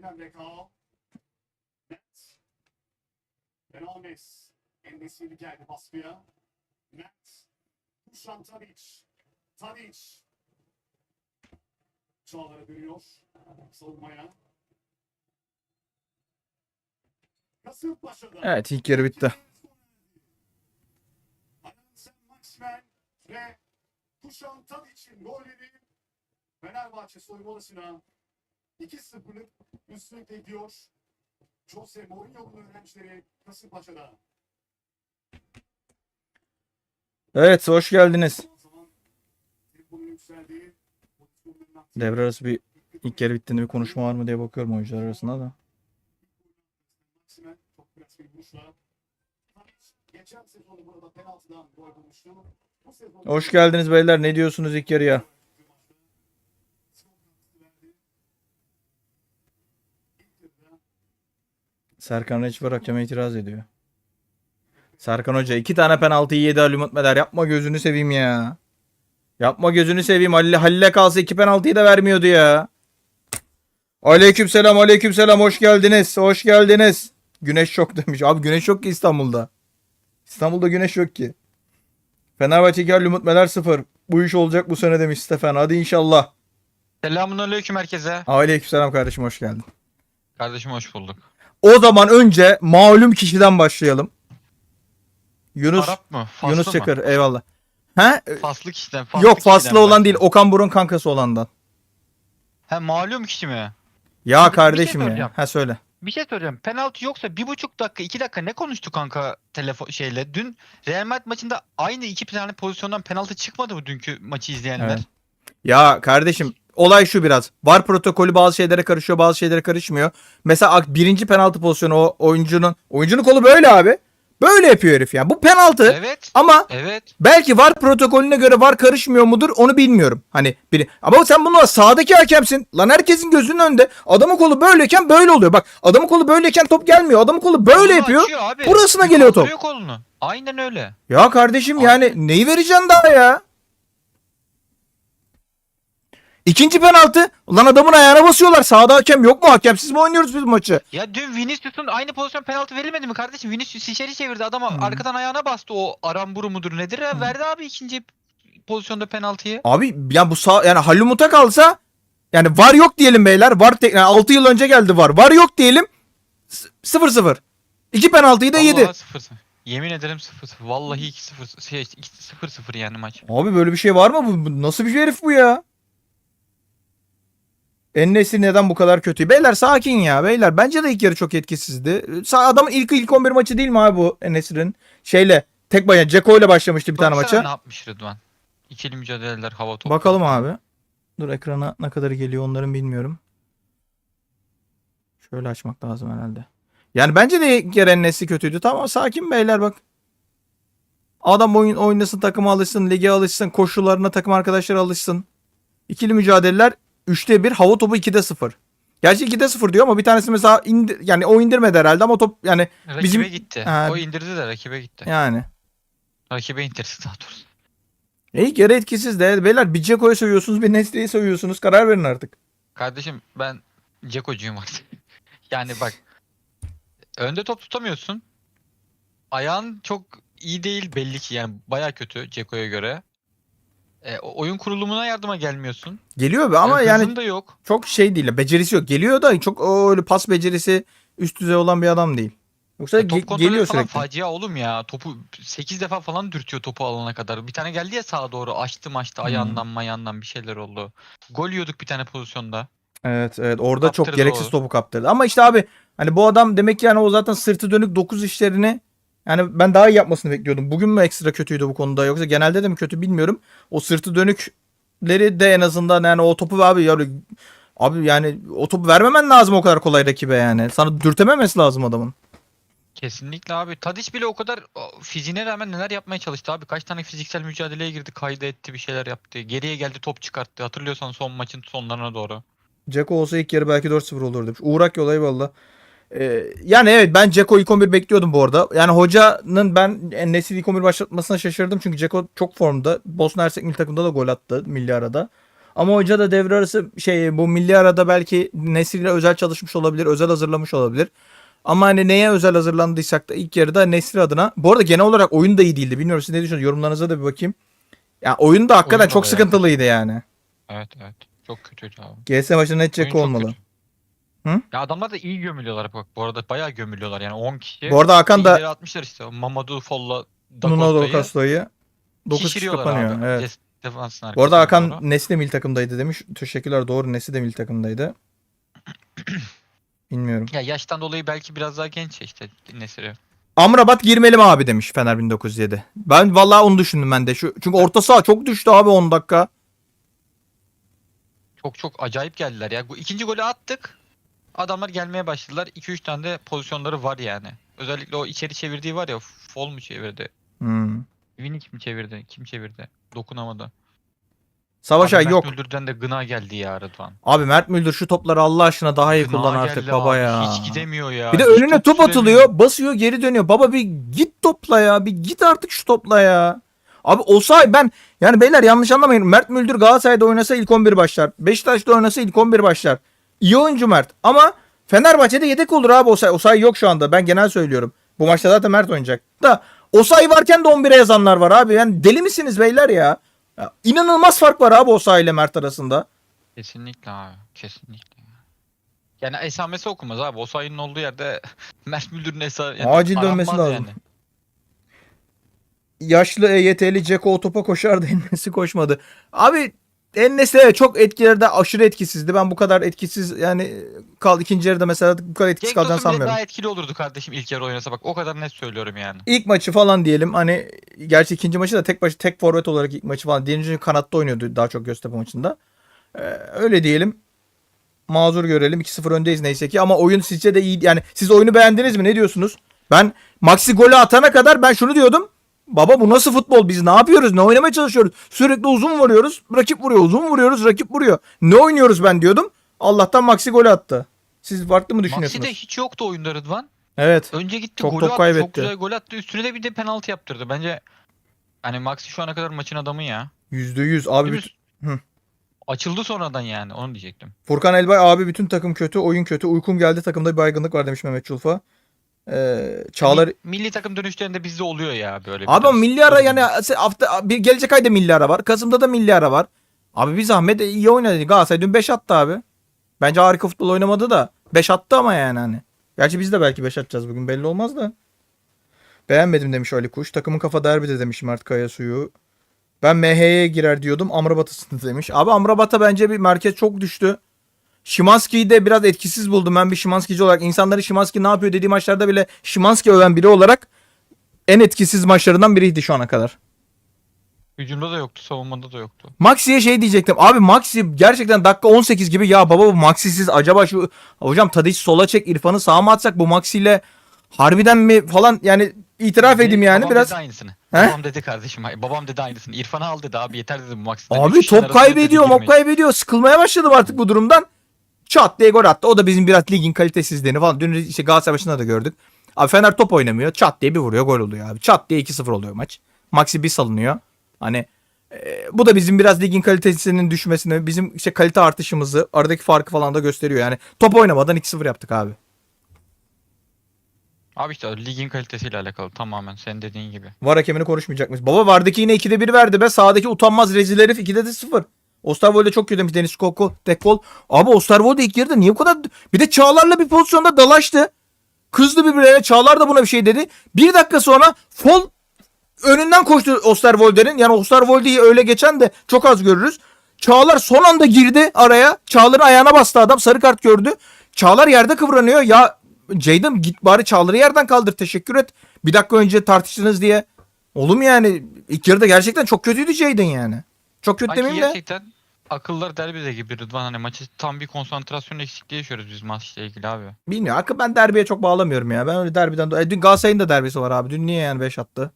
Yeniden Rekao. Net. Fernandes. Endesiri geldi baskıya. Net. Kuşan Tadic. Tadic. Çağlar'a dönüyor. Savunmaya. Kasımpaşa'da. Evet ilk yarı bitti. Alansen Maximen ve Kuşan Tadic'in golleri Fenerbahçe soyunma odasına 2-0'lık üstünlükle gidiyor. Jose Mourinho'nun öğrencileri Kasımpaşa'da. Evet hoş geldiniz. Devre arası bir ilk yarı bittiğinde bir konuşma var mı diye bakıyorum oyuncular arasında da. Hoş geldiniz beyler. Ne diyorsunuz ilk yarıya? Serkan Reçber hakeme itiraz ediyor. Serkan Hoca iki tane penaltıyı yedi Ali Mutmeler. Yapma gözünü seveyim ya. Yapma gözünü seveyim. Halil, Halil'e kalsa iki penaltıyı da vermiyordu ya. Aleykümselam aleykümselam hoş geldiniz. Hoş geldiniz. Güneş yok demiş. Abi güneş yok ki İstanbul'da. İstanbul'da güneş yok ki. Fenerbahçe 2 Ümit Meler 0. Bu iş olacak bu sene demiş Stefan. Hadi inşallah. Selamun aleyküm herkese. Aleykümselam kardeşim hoş geldin. Kardeşim hoş bulduk. O zaman önce malum kişiden başlayalım. Yunus Arap mı? Faslı Yunus mı? Çakır eyvallah. He? Faslı kişiden. Faslı Yok kişiden faslı olan değil. bahsediyorum. Okan Burun kankası olandan. He malum kişi mi? Ya Abi, bir kardeşim şey ya. Ha söyle. Bir şey soracağım. Penaltı yoksa bir buçuk dakika iki dakika ne konuştu kanka telefon şeyle? Dün Real Madrid maçında aynı iki tane pozisyondan penaltı çıkmadı mı dünkü maçı izleyenler? Evet. Ya kardeşim olay şu biraz. Var protokolü bazı şeylere karışıyor bazı şeylere karışmıyor. Mesela birinci penaltı pozisyonu o oyuncunun oyuncunun kolu böyle abi. Böyle yapıyor herif yani. Bu penaltı Evet. ama Evet. belki var protokolüne göre var karışmıyor mudur onu bilmiyorum. Hani biri ama sen bunu sağdaki hakemsin. Lan herkesin gözünün önünde. Adamın kolu böyleyken böyle oluyor. Bak adamın kolu böyleyken top gelmiyor. Adamın kolu böyle Kolunu yapıyor. abi. burasına geliyor top. kolunu. Aynen öyle. Ya kardeşim Abi- yani neyi vereceksin daha ya? İkinci penaltı. Ulan adamın ayağına basıyorlar. Sağda hakem yok mu? Hakemsiz mi oynuyoruz biz maçı? Ya dün Vinicius'un aynı pozisyon penaltı verilmedi mi kardeşim? Vinicius içeri çevirdi. Adama Hı. arkadan ayağına bastı o aramburu mudur nedir? Ya, verdi abi ikinci pozisyonda penaltıyı. Abi ya bu sağ yani Halumut'a kalsa yani var yok diyelim beyler. Var tek yani 6 yıl önce geldi var. Var yok diyelim. 0-0. İki penaltıyı da yedi. Vallahi 0-0. Yemin ederim 0-0. Vallahi 2-0 şey 0-0 yani maç. Abi böyle bir şey var mı? Bu nasıl bir herif bu ya? Ennesi neden bu kadar kötü? Beyler sakin ya beyler. Bence de ilk yarı çok etkisizdi. Adamın ilk ilk 11 maçı değil mi abi bu Enes'in? Şeyle tek başına Ceko ile başlamıştı bir tane maça. ne yapmış Rıdvan. İkili mücadeleler hava topu. Bakalım abi. Dur ekrana ne kadar geliyor onların bilmiyorum. Şöyle açmak lazım herhalde. Yani bence de ilk yarı Enes'i kötüydü. Tamam sakin beyler bak. Adam oyun oynasın, takıma alışsın, lige alışsın, koşullarına takım arkadaşları alışsın. İkili mücadeleler 3'te 1, hava topu 2'de 0. Gerçi 2'de 0 diyor ama bir tanesi mesela indir, yani o indirmedi herhalde ama top yani Rakibe bizim- gitti. Ha. O indirdi de rakibe gitti. yani. Rakibe indirdi daha doğrusu. E ilk yarı etkisiz de beyler bir Ceko'yu seviyorsunuz bir Nesli'yi seviyorsunuz karar verin artık. Kardeşim ben Cekocuyum artık. yani bak önde top tutamıyorsun. Ayağın çok iyi değil belli ki yani baya kötü Ceko'ya göre. E, oyun kurulumuna yardıma gelmiyorsun. Geliyor be ama E, yani hızın da yok. çok şey değil. Becerisi yok. Geliyor da çok öyle pas becerisi üst düzey olan bir adam değil. Yoksa Ya top ge- geliyor falan sürekli. facia oğlum ya. Topu 8 defa falan dürtüyor topu alana kadar. Bir tane geldi ya sağa doğru açtı maçtı ayağından mayağından bir şeyler oldu. Gol yiyorduk bir tane pozisyonda. Evet evet orada çok Kaptırdı gereksiz o. topu kaptırdı. Ama işte abi hani bu adam demek ki yani o zaten sırtı dönük 9 işlerini yani ben daha iyi yapmasını bekliyordum. Bugün mü ekstra kötüydü bu konuda yoksa genelde de mi kötü bilmiyorum. O sırtı dönükleri de en azından yani o topu abi ya abi yani o topu vermemen lazım o kadar kolay rakibe yani. Sana dürtememesi lazım adamın. Kesinlikle abi. Tadiç bile o kadar o, fiziğine rağmen neler yapmaya çalıştı abi. Kaç tane fiziksel mücadeleye girdi, kaydı etti, bir şeyler yaptı. Geriye geldi, top çıkarttı. Hatırlıyorsan son maçın sonlarına doğru. Ceko olsa ilk yarı belki 4-0 olur demiş. Uğrak yolayı valla. Ee, yani evet ben Ceko ilk 11 bekliyordum bu arada. Yani hocanın ben Nesil ilk 11 başlatmasına şaşırdım. Çünkü Ceko çok formda. Bosna Hersek milli takımda da gol attı milli arada. Ama hoca da devre arası şey bu milli arada belki Nesri'yle özel çalışmış olabilir, özel hazırlamış olabilir. Ama hani neye özel hazırlandıysak da ilk yarıda Nesri adına. Bu arada genel olarak oyun da iyi değildi. Bilmiyorum siz ne düşünüyorsunuz? Yorumlarınıza da bir bakayım. Ya oyun da hakikaten Oyun da çok sıkıntılıydı yani. Evet evet. Çok kötüydü abi. GS maçında net çok olmalı. kötü. Hı? Ya adamlar da iyi gömülüyorlar bak. Bu arada bayağı gömülüyorlar yani 10 kişi. Bu arada Hakan da İleri atmışlar işte. Mamadou Folla Nuno Dakota'yı Costo'yu 9 kişi kapanıyor. abi. Evet. Defansın Bu arada Hakan doğru. Nesli milli takımdaydı demiş. Teşekkürler doğru Nesli de milli takımdaydı. Bilmiyorum. Ya yaştan dolayı belki biraz daha genç işte Nesiri. Amrabat girmeli mi abi demiş Fener 1907. Ben vallahi onu düşündüm ben de. Şu, çünkü orta saha çok düştü abi 10 dakika. Çok çok acayip geldiler ya. Bu ikinci golü attık. Adamlar gelmeye başladılar. 2-3 tane de pozisyonları var yani. Özellikle o içeri çevirdiği var ya. Fol mu çevirdi? Hmm. Winnick mi çevirdi? Kim çevirdi? Dokunamadı. Savaş Abi Mert yok. Müldür'den de gına geldi ya Rıdvan. Abi Mert Müldür şu topları Allah aşkına daha iyi Gına kullan artık geldi baba abi. ya. Hiç gidemiyor ya. Bir de Hiç önüne top süremiyor. atılıyor, basıyor, geri dönüyor. Baba bir git topla ya. Bir git artık şu topla ya. Abi Osay ben yani beyler yanlış anlamayın. Mert Müldür Galatasaray'da oynasa ilk 11 başlar. Beşiktaş'ta oynasa ilk 11 başlar. İyi oyuncu Mert. Ama Fenerbahçe'de yedek olur abi Osay. Osay yok şu anda. Ben genel söylüyorum. Bu maçta zaten Mert oynayacak. Da Osay varken de 11'e yazanlar var abi. Yani deli misiniz beyler ya? ya inanılmaz fark var abi Osay ile Mert arasında. Kesinlikle abi. Kesinlikle. Yani esamesi okunmaz abi. O sayının olduğu yerde Mert Müldür'ün esa yani Acil dönmesi lazım. Yani. yaşlı EYT'li Ceko o topa koşardı Ennesi koşmadı. Abi Ennesi evet çok etkilerde aşırı etkisizdi. Ben bu kadar etkisiz yani kal ikinci yarıda mesela bu kadar etkisiz Cenk kalacağını Tosun bile sanmıyorum. daha etkili olurdu kardeşim ilk yarı oynasa bak. O kadar net söylüyorum yani. İlk maçı falan diyelim hani gerçi ikinci maçı da tek başı tek forvet olarak ilk maçı falan. Diğerinci kanatta oynuyordu daha çok Göztepe maçında. Ee, öyle diyelim. Mazur görelim. 2-0 öndeyiz neyse ki ama oyun sizce de iyi yani siz oyunu beğendiniz mi? Ne diyorsunuz? Ben Maxi golü atana kadar ben şunu diyordum. Baba bu nasıl futbol? Biz ne yapıyoruz? Ne oynamaya çalışıyoruz? Sürekli uzun vuruyoruz. Rakip vuruyor. Uzun vuruyoruz. Rakip vuruyor. Ne oynuyoruz ben diyordum. Allah'tan Maxi golü attı. Siz farklı mı düşünüyorsunuz? Maxi'de hiç yoktu oyunda Rıdvan. Evet. Önce gitti Çok golü top attı. kaybetti. Çok güzel gol attı. Üstüne de bir de penaltı yaptırdı. Bence hani Maxi şu ana kadar maçın adamı ya. %100. Abi Hı. Açıldı sonradan yani. Onu diyecektim. Furkan Elbay abi bütün takım kötü, oyun kötü. Uykum geldi takımda bir baygınlık var demiş Mehmet Çulfa. Ee, Çağlar Mi- milli takım dönüşlerinde bizde oluyor ya böyle. Abi ama milli ara yani hafta bir gelecek ayda milli ara var. Kasım'da da milli ara var. Abi bir zahmet iyi oynadı. Galatasaray dün 5 attı abi. Bence harika futbol oynamadı da 5 attı ama yani hani. Gerçi biz de belki 5 atacağız bugün belli olmaz da. Beğenmedim demiş Ali Kuş. Takımın kafa derbide demiş Mert Kaya Suyu. Ben MH'ye girer diyordum. Amrabat'ı demiş. Abi Amrabat'a bence bir merkez çok düştü. Şimanski'yi de biraz etkisiz buldum ben bir Şimanskici olarak. İnsanları Şimanski ne yapıyor dediği maçlarda bile Şimanski öven biri olarak en etkisiz maçlarından biriydi şu ana kadar. Hücumda da yoktu, savunmada da yoktu. Maxi'ye şey diyecektim. Abi Maxi gerçekten dakika 18 gibi ya baba bu Maxi'siz acaba şu hocam Tadiç sola çek İrfan'ı sağa mı atsak bu Maxi ile harbiden mi falan yani itiraf Benim edeyim yani babam biraz. dedi aynısını. He? Babam dedi kardeşim. Babam dedi aynısını. İrfan'ı al dedi abi yeter dedi bu Maxi'den. Abi top kaybediyor, girmeyin. kaybediyor. Sıkılmaya başladım artık bu durumdan. Çat diye gol attı. O da bizim biraz ligin kalitesizliğini falan. Dün işte Galatasaray maçında da gördük. Abi Fener top oynamıyor. Çat diye bir vuruyor gol oluyor abi. Çat diye 2-0 oluyor maç. Maxi bir salınıyor. Hani e, bu da bizim biraz ligin kalitesinin düşmesini, bizim işte kalite artışımızı, aradaki farkı falan da gösteriyor. Yani top oynamadan 2-0 yaptık abi. Abi işte ligin kalitesiyle alakalı tamamen senin dediğin gibi. Var hakemini konuşmayacak mıyız? Baba vardaki yine 2'de 1 verdi be. Sağdaki utanmaz rezil herif 2'de de 0. Osterwolde çok kötü demiş Deniz Koko. Tek gol. Abi Osterwolde ilk yarıda niye bu kadar... Bir de Çağlar'la bir pozisyonda dalaştı. Kızdı birbirlerine. Çağlar da buna bir şey dedi. Bir dakika sonra fol önünden koştu Osterwolde'nin. Yani Osterwolde'yi öyle geçen de çok az görürüz. Çağlar son anda girdi araya. Çağlar'ın ayağına bastı adam. Sarı kart gördü. Çağlar yerde kıvranıyor. Ya Jayden git bari Çağlar'ı yerden kaldır. Teşekkür et. Bir dakika önce tartıştınız diye. Olur mu yani? İlk yarıda gerçekten çok kötüydü Jayden yani. Çok kötü Sanki demeyeyim de. gerçekten akıllar derbide gibi Rıdvan hani maçı tam bir konsantrasyon eksikliği yaşıyoruz biz maçla ilgili abi. Bilmiyorum. Hakikaten ben derbiye çok bağlamıyorum ya. Ben öyle derbiden... E, dün Galatasaray'ın da derbisi var abi. Dün niye yani 5 attı?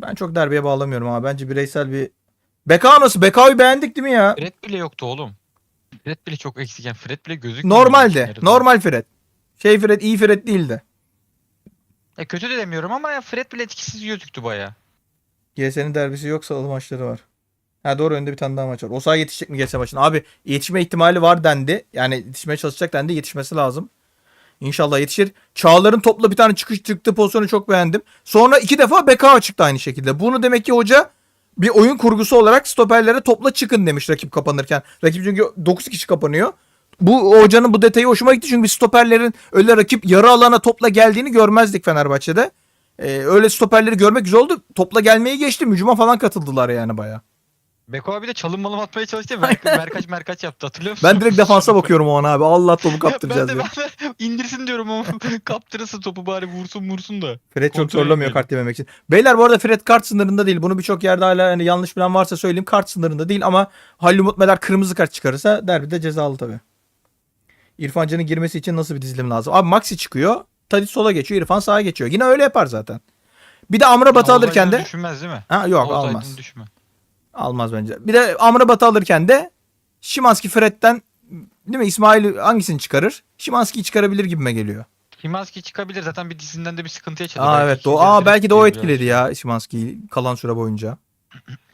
Ben çok derbiye bağlamıyorum abi. Bence bireysel bir... Beka nasıl? Beka'yı beğendik değil mi ya? Fred bile yoktu oğlum. Fred bile çok eksik yani Fred bile gözükmüyor. Normalde. Normal Fred. Şey Fred, iyi Fred değildi. E kötü de demiyorum ama ya Fred bile etkisiz gözüktü baya. GS'nin derbisi yok salı maçları var. Ha doğru önde bir tane daha maç var. O saha yetişecek mi geçse maçın? Abi yetişme ihtimali var dendi. Yani yetişmeye çalışacak dendi. Yetişmesi lazım. İnşallah yetişir. Çağlar'ın topla bir tane çıkış çıktığı pozisyonu çok beğendim. Sonra iki defa BK çıktı aynı şekilde. Bunu demek ki hoca bir oyun kurgusu olarak stoperlere topla çıkın demiş rakip kapanırken. Rakip çünkü 9 kişi kapanıyor. Bu hocanın bu detayı hoşuma gitti çünkü biz stoperlerin öyle rakip yarı alana topla geldiğini görmezdik Fenerbahçe'de. Ee, öyle stoperleri görmek güzel oldu. Topla gelmeyi geçti. Mücuma falan katıldılar yani baya. Beko abi de çalım malım atmaya çalıştı. ya, Merk merkaç merkaç yaptı hatırlıyor musun? Ben direkt defansa bakıyorum o an abi. Allah topu kaptıracağız ben de, diye. ben de indirsin diyorum ama kaptırırsın topu bari vursun vursun da. Fred çok Kontrol zorlamıyor kart yememek için. Beyler bu arada Fred kart sınırında değil. Bunu birçok yerde hala hani yanlış bilen varsa söyleyeyim. Kart sınırında değil ama Halil Umut Meler kırmızı kart çıkarırsa derbide cezalı tabii. İrfan Can'ın girmesi için nasıl bir dizilim lazım? Abi Maxi çıkıyor. Tadic sola geçiyor. İrfan sağa geçiyor. Yine öyle yapar zaten. Bir de Amrabat'ı Oğuz alırken de Düşünmez değil mi? ha yok Oğuz almaz. Düşme. Almaz bence. Bir de Amrabat'ı alırken de Şimanski Fred'den değil mi İsmail hangisini çıkarır? Şimanski'yi çıkarabilir gibime geliyor. Kimaski çıkabilir zaten bir dizinden de bir sıkıntı yaşadı. Aa evet. O, aa belki de o etkiledi ya Şimanski'yi kalan süre boyunca.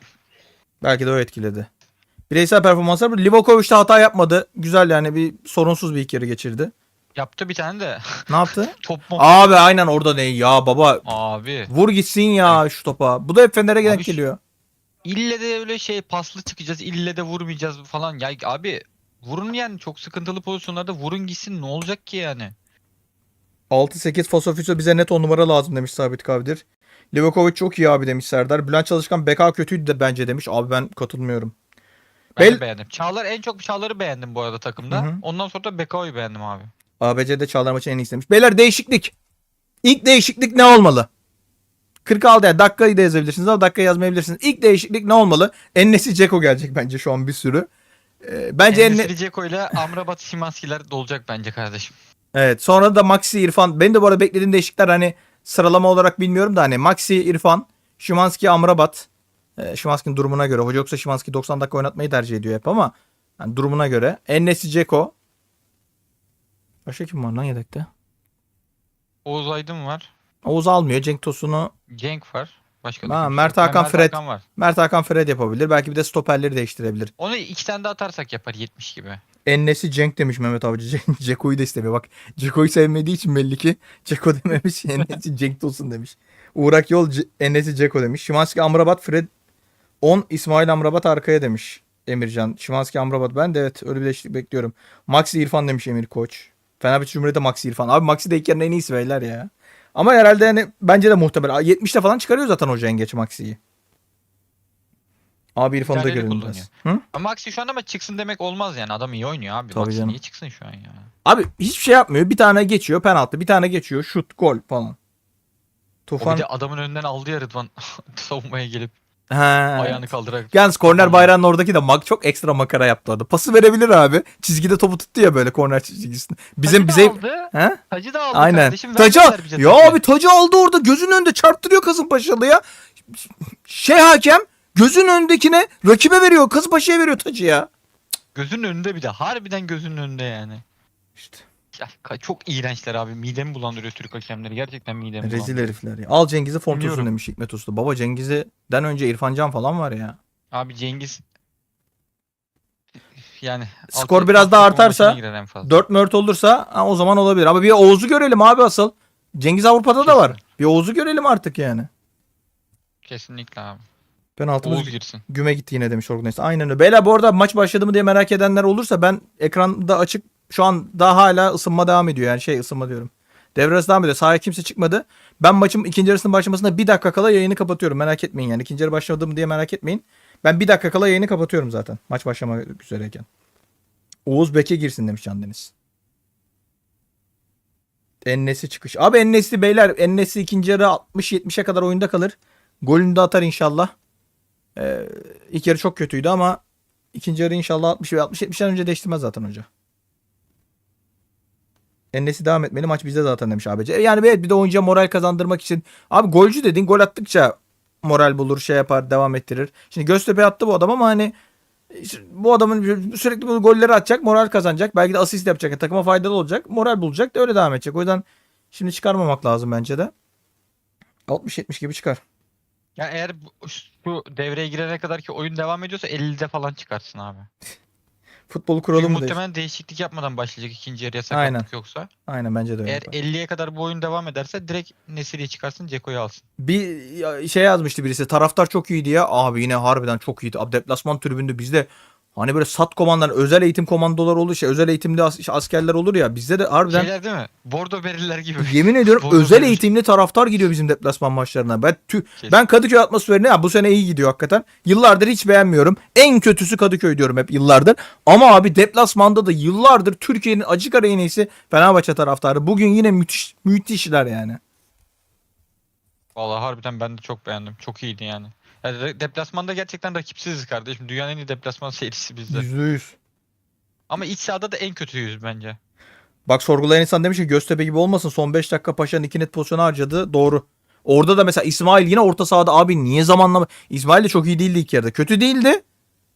belki de o etkiledi. Bireysel performanslar. Livakovic de hata yapmadı. Güzel yani bir sorunsuz bir ilk yarı geçirdi. Yaptı bir tane de. Ne yaptı? Top mu? Abi aynen orada ne ya baba. Abi. Vur gitsin ya şu topa. Bu da hep Fener'e şu- geliyor. İlle de öyle şey paslı çıkacağız. ille de vurmayacağız falan. Ya abi vurun yani çok sıkıntılı pozisyonlarda vurun gitsin ne olacak ki yani? 6-8 Fasofiso bize net 10 numara lazım demiş Sabit Kavidir. Livakovic çok iyi abi demiş Serdar. Bülent Çalışkan BK kötüydü de bence demiş. Abi ben katılmıyorum. Ben Bel- beğendim. Çağlar en çok Çağlar'ı beğendim bu arada takımda. Hı hı. Ondan sonra da Beko'yu beğendim abi. ABC'de Çağlar maçı en iyi istemiş. Beyler değişiklik. İlk değişiklik ne olmalı? 46 yani dakikayı da yazabilirsiniz ama dakika yazmayabilirsiniz. İlk değişiklik ne olmalı? Ennesi Ceko gelecek bence şu an bir sürü. Ee, bence Enne... Endesiri Ceko ile Amrabat Şimanskiler dolacak bence kardeşim. Evet sonra da Maxi İrfan. Benim de bu arada beklediğim değişiklikler hani sıralama olarak bilmiyorum da hani Maxi İrfan, Şimanski Amrabat. Ee, Şimanski'nin durumuna göre. Hoca yoksa Şimanski 90 dakika oynatmayı tercih ediyor hep ama yani durumuna göre. Ennesi Ceko. Başka kim var lan yedekte? Oğuz Aydın var. Oğuz almıyor. Cenk Tosun'u Cenk var. Başka da Ha, kimse Mert yok. Ha, Hakan, Fred. var. Mert Hakan Fred yapabilir. Belki bir de stoperleri değiştirebilir. Onu iki tane daha atarsak yapar 70 gibi. Ennesi Cenk demiş Mehmet Avcı. Ce- Ceko'yu da istemiyor. Bak Ceko'yu sevmediği için belli ki Ceko dememiş. Ennesi Cenk Tosun demiş. Uğrak Yol Ce- Ennesi Ceko demiş. Şimanski Amrabat Fred 10 İsmail Amrabat arkaya demiş Emircan. Şimanski Amrabat ben de evet öyle bir değişiklik bekliyorum. Maxi İrfan demiş Emir Koç. Fenerbahçe Cumhuriyet'te Maxi İrfan. Abi Maxi de ilk en iyisi beyler ya. Ama herhalde hani bence de muhtemel. 70'te falan çıkarıyor zaten hoca en geç Maxi'yi. Abi İrfan'ı da? Ama Maxi şu anda ama çıksın demek olmaz yani. Adam iyi oynuyor abi. Tabii Maxi canım. niye çıksın şu an ya? Abi hiçbir şey yapmıyor. Bir tane geçiyor penaltı. Bir tane geçiyor şut gol falan. O Tufan. bir de adamın önünden aldı ya Rıdvan savunmaya gelip He. ayağını kaldırarak. Yalnız korner bayrağının oradaki de mak çok ekstra makara yaptı orada. Pası verebilir abi. Çizgide topu tuttu ya böyle korner çizgisinde. Bizim Tacı da bize aldı. He? Tacı da aldı Aynen. kardeşim. Tacı vermediler bize ya tacı. abi tacı aldı orada gözünün önünde çarptırıyor Kasımpaşalı'ya. Şey hakem gözün önündekine rakibe veriyor. Kasımpaşa'ya veriyor tacı ya. Gözünün önünde bir de. Harbiden gözünün önünde yani. İşte Ka- çok iğrençler abi. Midemi bulandırıyor Türk hakemleri. Gerçekten midemi rezil bulandırıyor. herifler ya. Al Cengiz'i form tutsun Biliyorum. demiş Hikmet Usta. Baba Cengiz'den önce İrfan Can falan var ya. Abi Cengiz yani Skor altı- biraz daha altı artarsa, maçına girer en fazla. 4 mört olursa ha, o zaman olabilir. Ama bir Oğuz'u görelim abi asıl. Cengiz Avrupa'da da var. Bir Oğuz'u görelim artık yani. Kesinlikle abi. Penaltımız Oğuz girsin. güme gitti yine demiş Neyse. Aynen öyle. Beyler bu arada maç başladı mı diye merak edenler olursa ben ekranda açık şu an daha hala ısınma devam ediyor. Yani şey ısınma diyorum. Devre arası devam ediyor. Sahaya kimse çıkmadı. Ben maçın ikinci yarısının başlamasına bir dakika kala yayını kapatıyorum. Merak etmeyin yani. İkinci yarı başladı mı diye merak etmeyin. Ben bir dakika kala yayını kapatıyorum zaten. Maç başlamak üzereyken. Oğuz Bek'e girsin demiş Can Deniz. Ennesi çıkış. Abi Ennesi beyler. Ennesi ikinci yarı 60-70'e kadar oyunda kalır. Golünü de atar inşallah. Ee, ilk yarı çok kötüydü ama ikinci yarı inşallah 60 ve 60-70'den önce değiştirmez zaten hoca. Ennesi devam etmeli. Maç bizde zaten demiş ABC. Yani evet bir de oyuncuya moral kazandırmak için. Abi golcü dedin. Gol attıkça moral bulur, şey yapar, devam ettirir. Şimdi Göztepe attı bu adam ama hani bu adamın sürekli bu golleri atacak, moral kazanacak. Belki de asist yapacak, takıma faydalı olacak. Moral bulacak da öyle devam edecek. O yüzden şimdi çıkarmamak lazım bence de. 60-70 gibi çıkar. Ya eğer bu, bu devreye girene kadar ki oyun devam ediyorsa 50'de falan çıkarsın abi. Futbol Çünkü kuralı mı muhtemelen değişiklik yapmadan başlayacak ikinci yarıya Aynen. sakatlık yoksa. Aynen bence de öyle. Eğer yapar. 50'ye kadar bu oyun devam ederse direkt Nesiri'yi çıkarsın Ceko'yu alsın. Bir şey yazmıştı birisi. Taraftar çok iyiydi ya. Abi yine harbiden çok iyiydi. Abi deplasman tribünde bizde hani böyle sat komandan özel eğitim komandolar olur şey özel eğitimli as- askerler olur ya bizde de harbiden Şeyler değil mi? Bordo beriler gibi. yemin ediyorum Bolu özel verir. eğitimli taraftar gidiyor bizim deplasman maçlarına. Ben tü- Kesin. ben Kadıköy atmosferini ya bu sene iyi gidiyor hakikaten. Yıllardır hiç beğenmiyorum. En kötüsü Kadıköy diyorum hep yıllardır. Ama abi deplasmanda da yıllardır Türkiye'nin acık ara iyisi Fenerbahçe taraftarı. Bugün yine müthiş müthişler yani. Vallahi harbiden ben de çok beğendim. Çok iyiydi yani. Yani de- deplasmanda gerçekten rakipsiziz kardeşim. Dünyanın en iyi deplasman serisi bizde. %100. Ama iç sahada da en kötüyüz bence. Bak sorgulayan insan demiş ki Göztepe gibi olmasın. Son 5 dakika Paşa'nın iki net pozisyonu harcadı. Doğru. Orada da mesela İsmail yine orta sahada abi niye zamanlama... İsmail de çok iyi değildi ilk yarıda. Kötü değildi.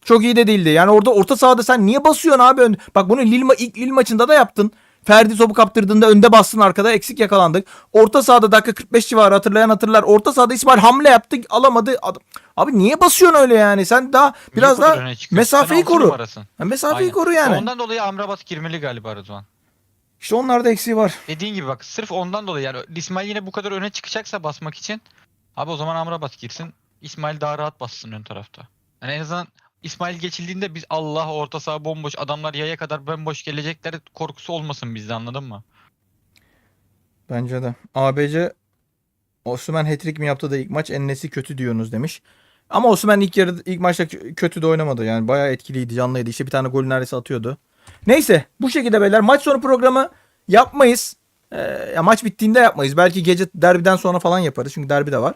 Çok iyi de değildi. Yani orada orta sahada sen niye basıyorsun abi? Bak bunu Lille, ilk Lille maçında da yaptın. Ferdi topu kaptırdığında önde bastın arkada eksik yakalandık. Orta sahada dakika 45 civarı hatırlayan hatırlar. Orta sahada İsmail hamle yaptı alamadı. Adam. Abi niye basıyorsun öyle yani? Sen daha biraz daha mesafeyi koru. Ha, mesafeyi Aynen. koru yani. Ondan dolayı Amrabat girmeli galiba Rıdvan. İşte onlarda eksiği var. Dediğin gibi bak sırf ondan dolayı yani İsmail yine bu kadar öne çıkacaksa basmak için abi o zaman Amrabat girsin. İsmail daha rahat bassın ön tarafta. Yani en azından İsmail geçildiğinde biz Allah orta saha bomboş adamlar yaya kadar bomboş gelecekler korkusu olmasın bizde anladın mı? Bence de. ABC Osman hat-trick mi yaptı da ilk maç Ennesi kötü diyorsunuz demiş. Ama Osman ilk yarı ilk maçta kö- kötü de oynamadı. Yani bayağı etkiliydi, canlıydı. İşte bir tane gol neredeyse atıyordu. Neyse bu şekilde beyler maç sonu programı yapmayız. Ee, ya maç bittiğinde yapmayız. Belki gece derbiden sonra falan yaparız. Çünkü derbi de var.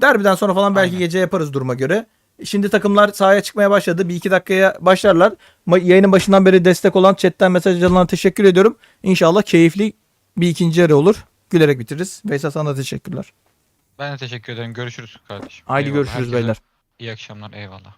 Derbiden sonra falan belki Aynen. gece yaparız duruma göre. Şimdi takımlar sahaya çıkmaya başladı. Bir iki dakikaya başlarlar. Yayının başından beri destek olan chatten mesaj alanlara teşekkür ediyorum. İnşallah keyifli bir ikinci yarı olur. Gülerek bitiririz. Veysel sana da teşekkürler. Ben de teşekkür ederim. Görüşürüz kardeşim. Haydi Eyvallah. görüşürüz Herkese beyler. İyi akşamlar. Eyvallah.